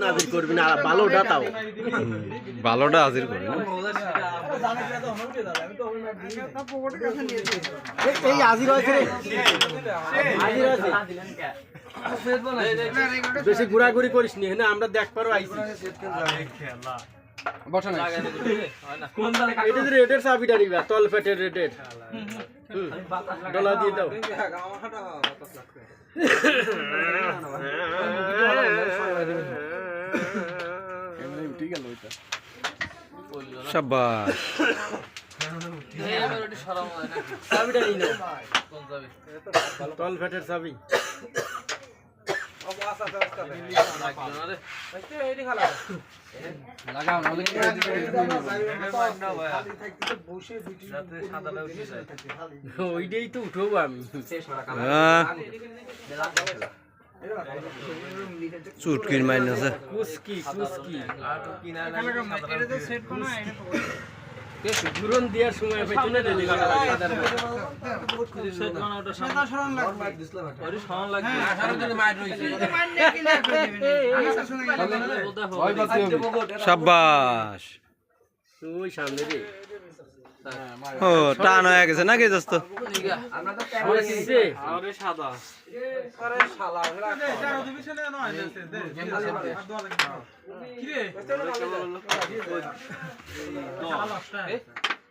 নাজির করবি না ভালোটা তাও। ভালোটা হাজির করি না। এই- এই হাজির হয়েছে হাজির হয়েছে। বেশি ঘোরাঘুরি করিস নি না আমরা দেখ পারো আইছি। এটা রেটের চাবিটা নিবা তল ফেটের রেটের। ডলা দিয়ে দাও। তল ফেটের চাবি। ওইটাই তো উঠবো আমি। চুটকির মাইন আছে কুস্কি কুস্কি। ঘুরন দেওয়ার সময় পেছনে রেলি সাব্বাস। ওই সামনে রে ও টান হয়ে গেছে নাকি দোস্ত হয়েছে?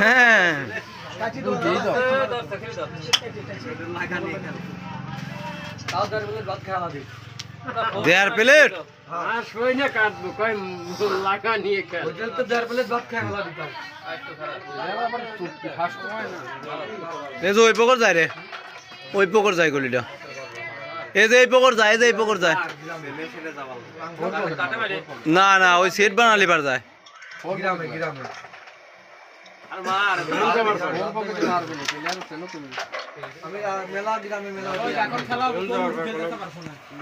হ্যাঁ। দেয়ার প্লেট? আর সই না কাটবো কয় লাগা নিয়ে খেল এই যে ওই পকর যায় রে। ওই পকর যায় গলিটা। এই যে এই পকর যায় এই যে এই পকর যায়। না না ওই সেট বানালি পার যায়। আমি মেলা গ্রামে মেলা।